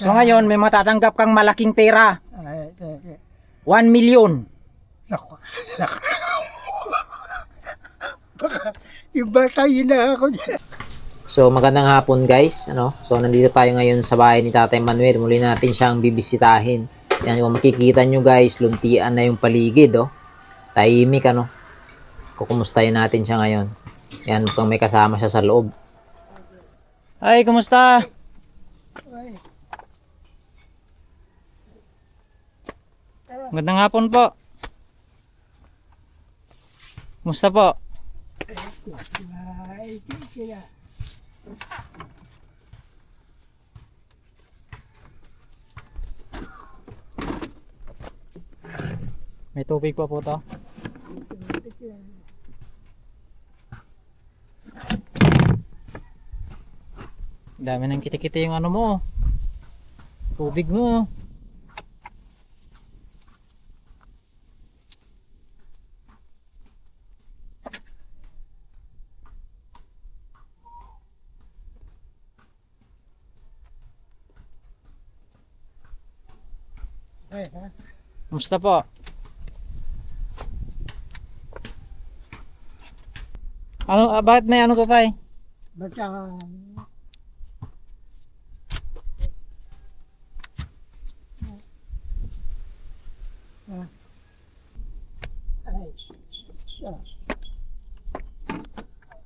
So ngayon, may matatanggap kang malaking pera. Ay, ay, ay. 1 million. Naku, naku. Baka, iba tayo na ako dyan. So magandang hapon guys, ano? So nandito tayo ngayon sa bahay ni Tatay Manuel. Muli natin siyang bibisitahin. Yan kung makikita nyo guys, luntian na yung paligid, oh. Tahimik, ano? Kukumustahin natin siya ngayon. Yan, kung may kasama siya sa loob. Ay, kumusta? Magandang hapon po. Kumusta po? May tubig pa po to. Dami ng kitikiti yung ano mo. Tubig mo. Ay, ha? Kumusta po? Ano, ah, bakit may ano to tay? Basta, ay, siya.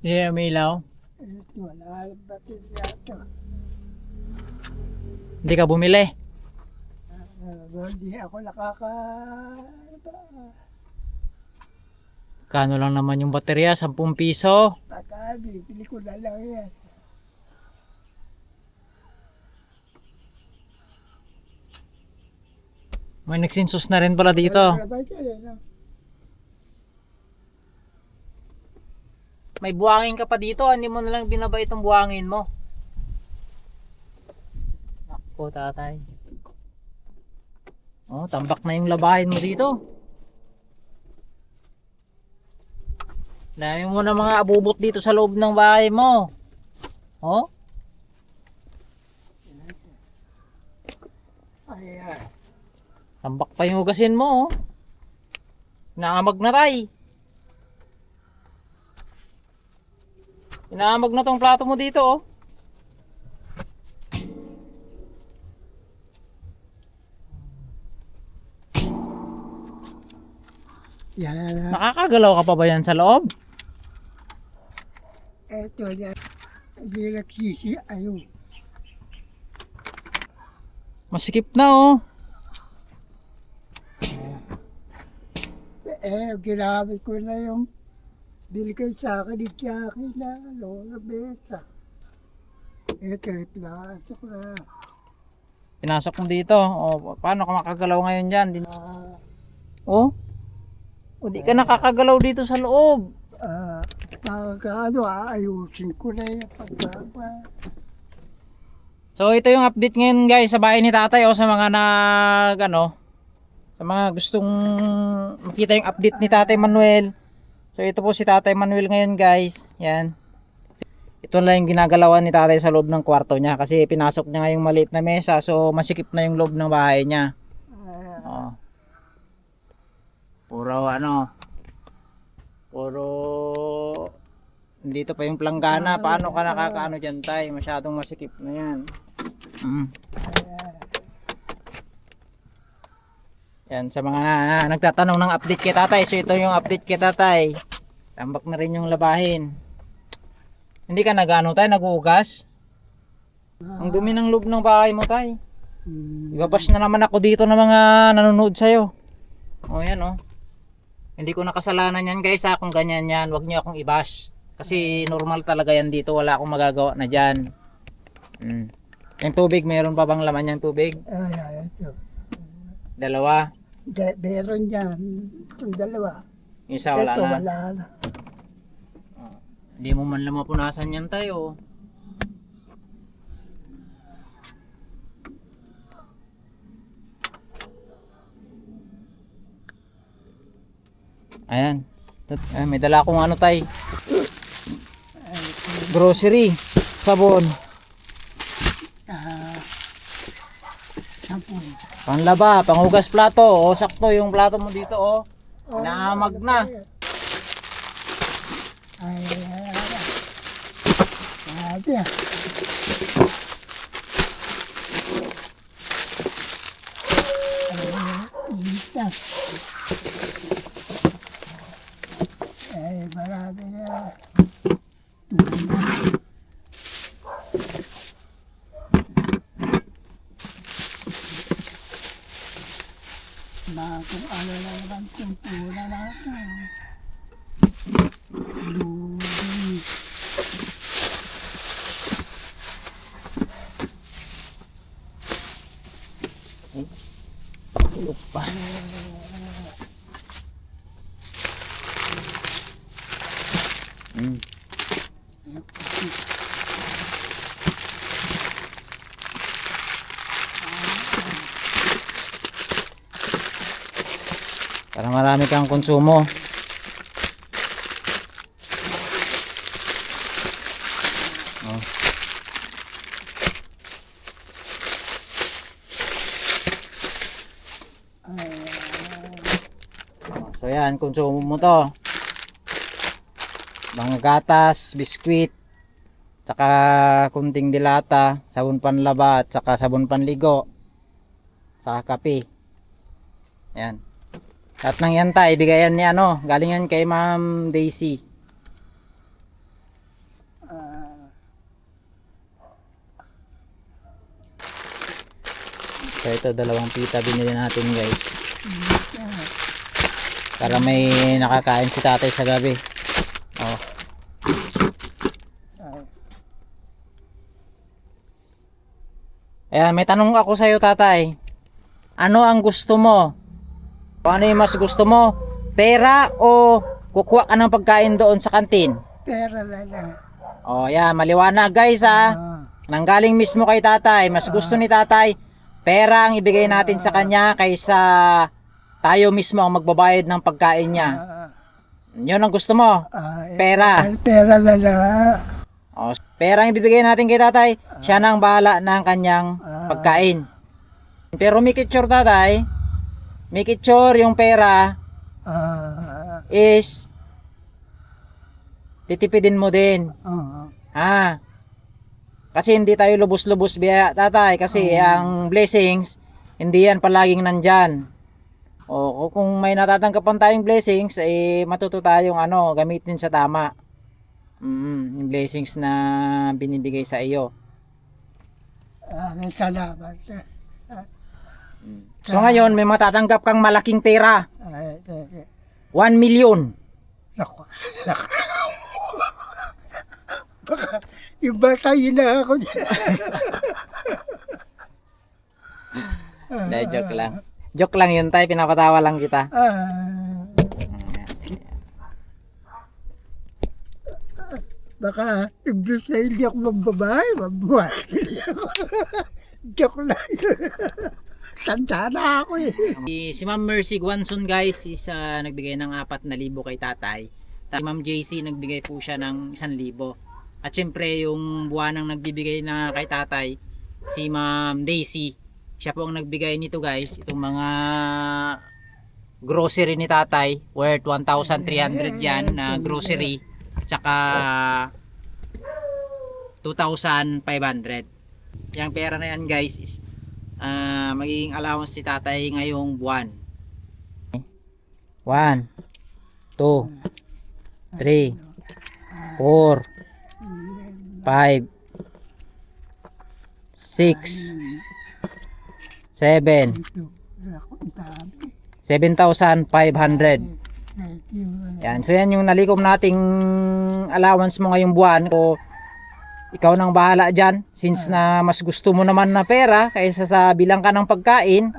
Yeah, may ilaw. Ito, wala batid yata. Hindi ka bumili. Uh, hindi ako nakaka... Kano lang naman yung baterya? 10 piso. Baka, bibili ko na lang yan. May nagsinsus na rin pala dito. May buhangin ka pa dito. Hindi mo na lang binaba itong buhangin mo. Ako, tatay. Oh, tambak na yung labahin mo dito. Dami mo na mga abubot dito sa loob ng bahay mo. Oh, Ay, ay. tambak pa yung hugasin mo. Oh. Inaamag na tay. Inaamag na tong plato mo dito oh. Yan na. Nakakagalaw ka pa ba yan sa loob? Ito na. Hindi nagsisi. Ayun. Masikip na oh. Eh, ginamit ko na yung binigay sa akin ni Jackie na Lola Besa. Ito, ipinasok na. Pinasok mo dito. O, paano ka makagalaw ngayon dyan? Di- Ah, oh? O, di ka nakakagalaw dito sa loob. ah, pagka ano, aayusin ko na yung pagkapa. So, ito yung update ngayon guys sa bahay ni tatay o sa mga nag, ano, sa mga gustong makita yung update ni tatay Manuel. So, ito po si tatay Manuel ngayon guys. Yan. Ito lang yung ginagalawan ni tatay sa loob ng kwarto niya kasi pinasok niya nga yung maliit na mesa so masikip na yung loob ng bahay niya. Ah, Oh. Puro ano. Puro dito pa yung planggana. Paano ka nakakaano diyan tay? Masyadong masikip na 'yan. Mm. Yan sa mga na, nagtatanong ng update kay tatay. So ito yung update kay tatay. Tambak na rin yung labahin. Hindi ka nagano tay, nagugas? Ang dumi ng loob ng bahay mo tay. hmm, Ibabash na naman ako dito ng mga nanonood sa'yo. O yan o. Hindi ko nakasalanan yan guys ha, kung ganyan yan. Huwag niyo akong ibash. Kasi normal talaga yan dito. Wala akong magagawa na dyan. Mm. Yung tubig, meron pa bang laman yung tubig? ay, ay, ito. Dalawa. De, meron yan. Itong dalawa. Yung isa wala Ito, na. wala na. Hindi mo man lang mapunasan yan tayo. Ayan. Ayan, may dala akong ano tay. Grocery. Sabon. Hapon. Panlaba, panghugas plato. O, sakto yung plato mo dito, oh. Naamag na. Ay, ay, ay, ay. Sabi ah. Ay, isa. Ay, marami na. Mga kung ano na naman kung pula natin. Ludi. Tulog pa. Mm. Para marami kang konsumo. Oh. So yan, konsumo mo to. Mga gatas, biskwit, saka kunting dilata, sabon panlaba, at saka sabon panligo, saka kape. Yan. At nang yan tayo, ibigayan niya ano, galing yan kay Ma'am Daisy. So ito, dalawang pita binili natin guys. Para may nakakain si tatay sa gabi. Oh. Ayan, may tanong ako sa iyo tatay. Ano ang gusto mo? Ano yung mas gusto mo? Pera o kukuha ka ng pagkain doon sa kantin? pera na lang. Oh, yan, maliwanag guys ha. Ah, Nanggaling mismo kay tatay. Mas gusto ni tatay, pera ang ibigay natin sa kanya kaysa tayo mismo ang magbabayad ng pagkain niya. Ah, Yun ang gusto mo. ah, eh, Pera. Pera na lang. O, pera ang ibibigay natin kay tatay. Siya nang bahala ng kanyang pagkain. Pero make it sure tatay, make it sure yung pera Ah, is titipidin mo din. ah, Ha? Kasi hindi tayo lubos-lubos biya, tatay. Kasi ang blessings, hindi yan palaging nandyan. O kung may natatangkapan tayong blessings, eh matuto tayong ano, gamitin sa tama. Mm, yung blessings na binibigay sa iyo. ah, salamat. So ngayon, may matatanggap kang malaking pera. Ay, eh, eh, 1 million. Naku, naku. Baka ibatayin na ako dyan. Hindi, joke lang. Joke lang yun tayo, pinapatawa lang kita. Ah, baka imbis na hindi ako magbabae, mabuhay. Joke lang. Tanda na ako eh. Si, si Ma'am Mercy Guanson guys is ah, nagbigay ng 4,000 kay tatay. Si Ma'am JC nagbigay po siya ng 1,000. At syempre yung buwanang nagbibigay na kay tatay, si Ma'am Daisy. Siya po ang nagbigay nito guys, itong mga grocery ni tatay worth 1,300 yan na grocery. At saka 2,500. Yung pera na yan guys is ah magiging allowance si tatay ngayong buwan. 1 2 3 4 5 6 7 Ito, ako ang dami. 7,500. Thank you. Yan. So yan yung nalikom nating allowance mo ngayong buwan. O ikaw nang bahala dyan. Since na mas gusto mo naman na pera kaysa sa bilang ka ng pagkain.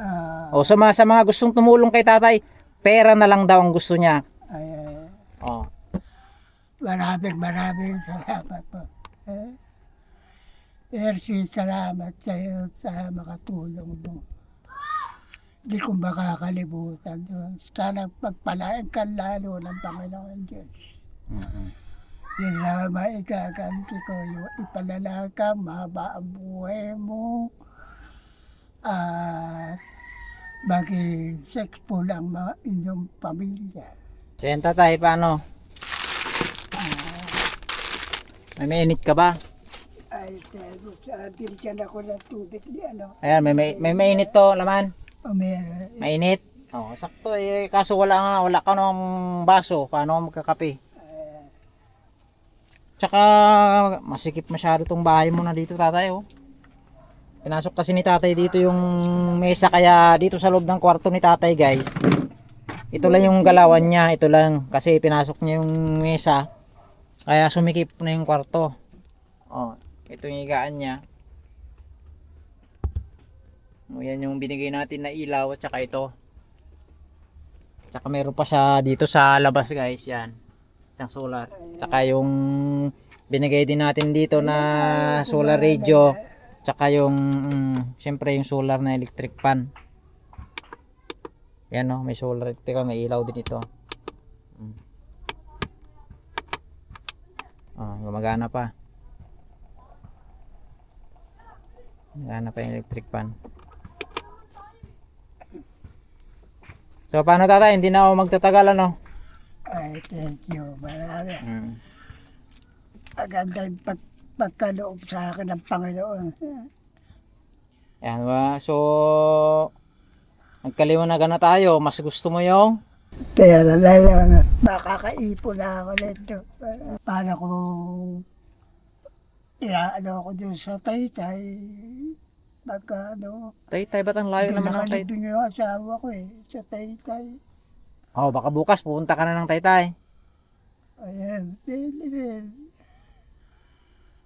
O sa mga, sa mga gustong tumulong kay tatay, pera na lang daw ang gusto niya. ay, ay, O. maraming maraming salamat po. Eh, Ersi, salamat sa iyo sa makatulong mo. Hindi ko makakalimutan yun. Sana pagpalain ka lalo ng Panginoon Diyos. Yun na maikaganti ko yung ipalala ka, mahaba ang buhay mo. Ah, Bakit successful ang mga inyong pamilya. So yan tatay, paano? May mainit ka ba? Ay, pero sa binigyan ako ng tubig ni ano. Ayan, may, may, may mainit to, laman. O meron. Mainit. Oo, sakto eh. Kaso wala nga, wala ka ng baso. Paano ka magkakape? Tsaka, masikip masyado tong bahay mo na dito, tatay, oh. Pinasok kasi ni tatay dito yung mesa, kaya dito sa loob ng kwarto ni tatay, guys. Ito lang yung galawan niya, ito lang. Kasi pinasok niya yung mesa, kaya sumikip na yung kwarto. Oh, ito yung higaan niya. O, yan yung binigay natin na ilaw at saka ito. Tsaka meron pa siya dito sa labas guys, yan. Isang solar. Tsaka yung binigay din natin dito na solar radio. Tsaka yung, mm, syempre yung solar na electric pan. Yan no, may solar. Teka, may ilaw din ito. Oh, gumagana pa. Gumagana pa yung electric pan. So paano tatay? Hindi na ako magtatagal ano? Ay, thank you. Marami. Mm. Maganda yung pag, pagkaloob sa akin ng Panginoon. Yan ba? So nagkaliwanagan na tayo. Mas gusto mo yung Kaya lang, makakaipon na ako nito. Para kung iraano ako dun sa taytay, pagka ano, Taytay ba't ang layo naman ng Taytay? nakalibing yung asawa ko eh, sa taytay. Oh, baka bukas pupunta ka na ng Taytay. Ayan, hindi rin.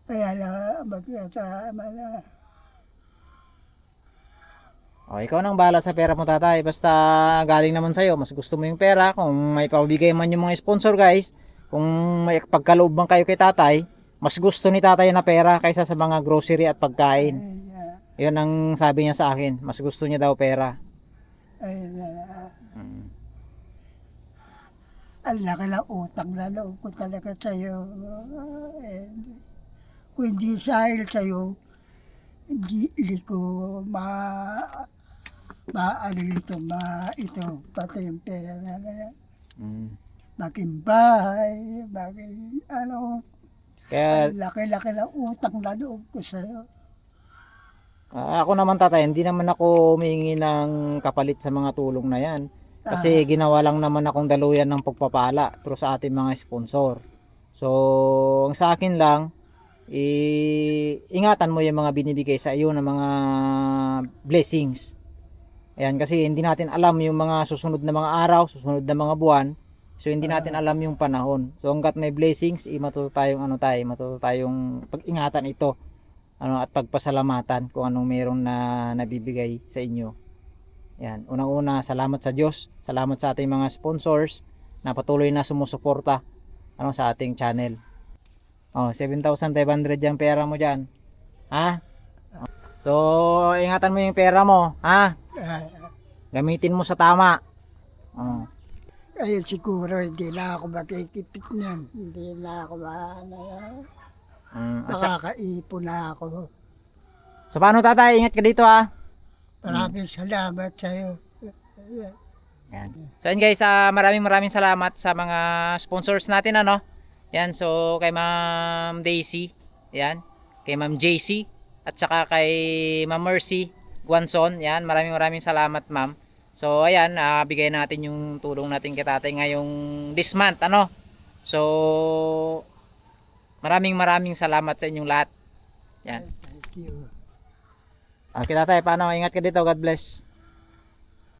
Kaya lang, magkasama na. Oh, ikaw nang bahala sa pera mo tatay. Basta galing naman sa'yo. Mas gusto mo yung pera. Kung may pabigay man yung mga sponsor guys. Kung may pagkaloob man kayo kay tatay. Mas gusto ni tatay na pera kaysa sa mga grocery at pagkain. Ay, Yun ang sabi niya sa akin. Mas gusto niya daw pera. ay, na. Mm. Ang laki ng utang na loob ko talaga sa'yo. And, kung hindi dahil sa'yo, hindi, hindi ko ma maano ito, ma ito, pati yung pera na yan. Mm. Maging bahay, maging ano, Kaya ang laki-laki ng utang na loob ko sa'yo. ah, ako naman tatay, hindi naman ako humingi ng kapalit sa mga tulong na yan. Kasi ginawa lang naman akong daluyan ng pagpapala through sa ating mga sponsor. So, ang sa akin lang, i- ingatan mo yung mga binibigay sa iyo ng mga blessings. Ayan, kasi hindi natin alam yung mga susunod na mga araw, susunod na mga buwan. So, hindi natin alam yung panahon. So, hanggat may blessings, i matuto tayong ano tayo, matuto tayong pag-ingatan ito. Ano, at pagpasalamatan kung anong meron na nabibigay sa inyo. Yan. Unang-una, salamat sa Diyos. Salamat sa ating mga sponsors na patuloy na sumusuporta ano, sa ating channel. Oh, 7,500 yung pera mo dyan. Ha? So, ingatan mo yung pera mo. Ha? Ah, Gamitin mo sa tama. Oh. Ayun siguro, hindi na ako makikipit niyan. Hindi na ako maano. Mm, at saka- Makakaipon na ako. so, paano tatay? Ingat ka dito ha. Maraming salamat sa'yo. Yan. So yan guys, ah, maraming maraming salamat sa mga sponsors natin ano. Yan, so kay Ma'am Daisy, yan, kay Ma'am JC at saka kay Ma'am Mercy Guanson. Yan, maraming maraming salamat Ma'am. So ayan, ah, bigay natin yung tulong natin kay Tatay ngayong this month ano. So maraming maraming salamat sa inyong lahat. Yan. Thank you. Okay Tatay, paano? Ingat ka dito. God bless.